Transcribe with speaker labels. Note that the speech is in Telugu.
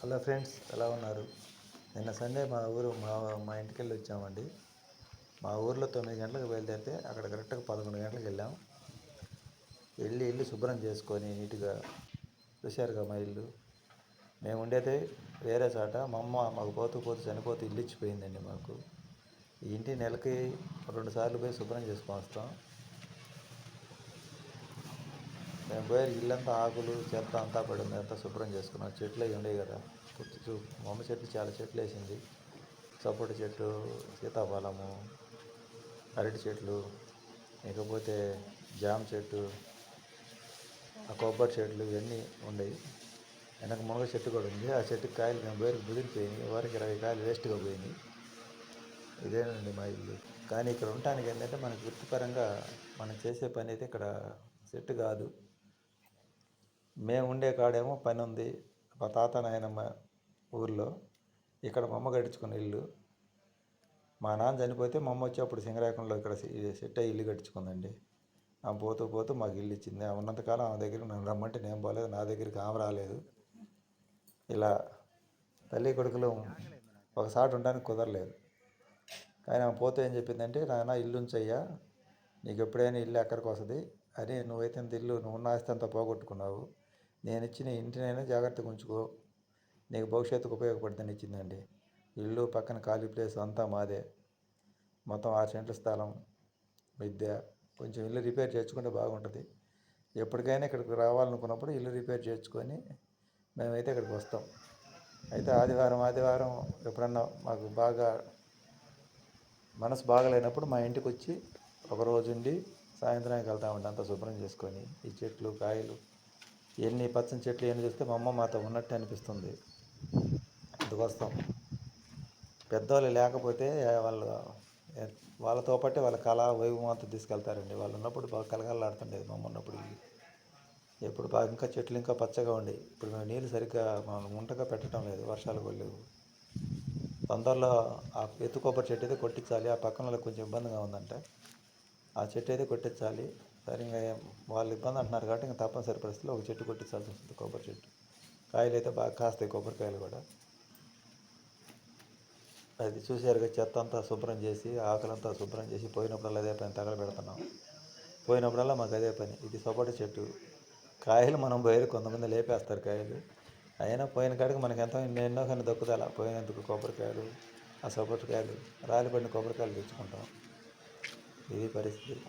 Speaker 1: హలో ఫ్రెండ్స్ ఎలా ఉన్నారు? నిన్న సండే మా ఊరు మా మా ఇంటికి వెళ్ళి వచ్చామండి. మా ఊర్లో తొమ్మిది గంటలకు బయలుదేరితే అక్కడ కరెక్ట్గా పదకొండు గంటలకు వెళ్ళాం. వెళ్ళి ఇల్లు శుభ్రం చేసుకొని నీట్గా చూశారుగా మా ఇల్లు. మేము ఉండేది వేరే చోట. మా అమ్మ మాకు పోతూ పోతూ చనిపోతూ ఇల్లు ఇచ్చిపోయిందండి మాకు. ఈ ఇంటి నెలకి రెండు సార్లు పోయి శుభ్రం చేసుకొని వస్తాం. మేము పోయి ఇల్లంతా ఆకులు చెత్త అంతా పడింది అంతా శుభ్రం చేసుకున్నాం. చెట్లు అవి ఉండేవి కదా. కొద్ది మమ్మ చెట్లు చాలా చెట్లు వేసింది. సపోటా చెట్లు సీతాఫలము అరటి చెట్లు ఇకపోతే జామ చెట్టు ఆ కొబ్బరి చెట్లు ఇవన్నీ ఉండేవి. వెనక మునగ చెట్టు కూడా ఉంది. ఆ చెట్టు కాయలు మేము బయటకు ముదిరిపోయినాయి వారికి ఇరవై కాయలు వేస్ట్గా పోయినాయి. ఇదేనండి మా ఇల్లు. కానీ ఇక్కడ ఉండటానికి ఏంటంటే మనకు వృత్తిపరంగా మనం చేసే పని అయితే ఇక్కడ సెట్ కాదు. మేము ఉండే కాడేమో పని ఉంది మా తాత నాయనమ్మ ఊర్లో ఇక్కడ మా అమ్మ కట్టించుకున్న ఇల్లు. మా నాన్న చనిపోతే మా అమ్మ వచ్చి అప్పుడు సింగరాకంలో ఇక్కడ సెట్ అయ్యి ఇల్లు కట్టించుకుందండి. ఆమె పోతూ పోతూ మాకు ఇల్లు ఇచ్చింది. ఆమె ఉన్నంతకాలం ఆమె దగ్గరికి నన్ను రమ్మంటే నేను పోలేదు. నా దగ్గరికి ఆమె రాలేదు. ఇలా తల్లి కొడుకులు ఒకసారి ఉండడానికి కుదరలేదు. కానీ ఆమె పోతే ఏం చెప్పిందంటే నాన్న ఇల్లు ఉంచయ్యా నీకు ఎప్పుడైనా ఇల్లు ఎక్కడికి వస్తుంది అని నువ్వైతే ఇంత ఇల్లు నువ్వు ఉన్న ఆస్తి అంతా పోగొట్టుకున్నావు. నేను ఇచ్చిన ఇంటినైనా జాగ్రత్తగా ఉంచుకో. నీకు భవిష్యత్తుకు ఉపయోగపడుతుంది ఇచ్చిందండి ఇల్లు పక్కన ఖాళీ ప్లేస్ అంతా మాదే. మొత్తం ఆరు సెంట్ల స్థలం విద్య కొంచెం ఇల్లు రిపేర్ చేసుకుంటే బాగుంటుంది. ఎప్పటికైనా ఇక్కడికి రావాలనుకున్నప్పుడు ఇల్లు రిపేర్ చేసుకొని మేమైతే ఇక్కడికి వస్తాం. అయితే ఆదివారం ఆదివారం ఎప్పుడన్నా మాకు బాగా మనసు బాగలేనప్పుడు మా ఇంటికి వచ్చి ఒకరోజు ఉండి సాయంత్రానికి వెళ్తామండి అంతా శుభ్రం చేసుకొని. ఈ చెట్లు కాయలు ఎన్ని పచ్చని చెట్లు ఎన్ని చూస్తే మా అమ్మ మాతో ఉన్నట్టు అనిపిస్తుంది. అందుకోసం పెద్దవాళ్ళు లేకపోతే వాళ్ళు వాళ్ళతో పాటే వాళ్ళ కళ వైభవంతో తీసుకెళ్తారండి. వాళ్ళు ఉన్నప్పుడు బాగా కలగలాడుతుండేది మా అమ్మ ఉన్నప్పుడు. ఎప్పుడు బాగా ఇంకా చెట్లు ఇంకా పచ్చగా ఉండేవి ఇప్పుడు మేము నీళ్ళు సరిగ్గా మనం ముంటగా పెట్టడం లేదు. వర్షాలు కూడా లేవు. తొందరలో ఆ ఎత్తు కొబ్బరి చెట్టు అయితే కొట్టించాలి. ఆ పక్కన వాళ్ళకి కొంచెం ఇబ్బందిగా ఉందంటే. ఆ చెట్టు అయితే కొట్టించాలి. సరే ఇంకా వాళ్ళు ఇబ్బంది అంటున్నారు కాబట్టి ఇంకా తప్పనిసరి పరిస్థితిలో ఒక చెట్టు కొట్టించాల్సి వస్తుంది కొబ్బరి చెట్టు. కాయలు అయితే బాగా కాస్తాయి కొబ్బరికాయలు కూడా. అది చూసారుగా చెత్త అంతా శుభ్రం చేసి ఆకులంతా శుభ్రం చేసి పోయినప్పుడల్లా అదే పని తగలబెడుతున్నాం. పోయినప్పుడల్లా మాకు అదే పని. ఇది సపోటా చెట్టు. కాయలు మనం పోయేది కొంతమంది లేపేస్తారు కాయలు. అయినా పోయిన కాడికి మనకి ఎంతో ఎన్నో కానీ దక్కుతాల? పోయినందుకు కొబ్బరికాయలు ఆ సపోటకాయలు రాలిపడిన కొబ్బరికాయలు తెచ్చుకుంటాం. ఇది పరిస్థితి.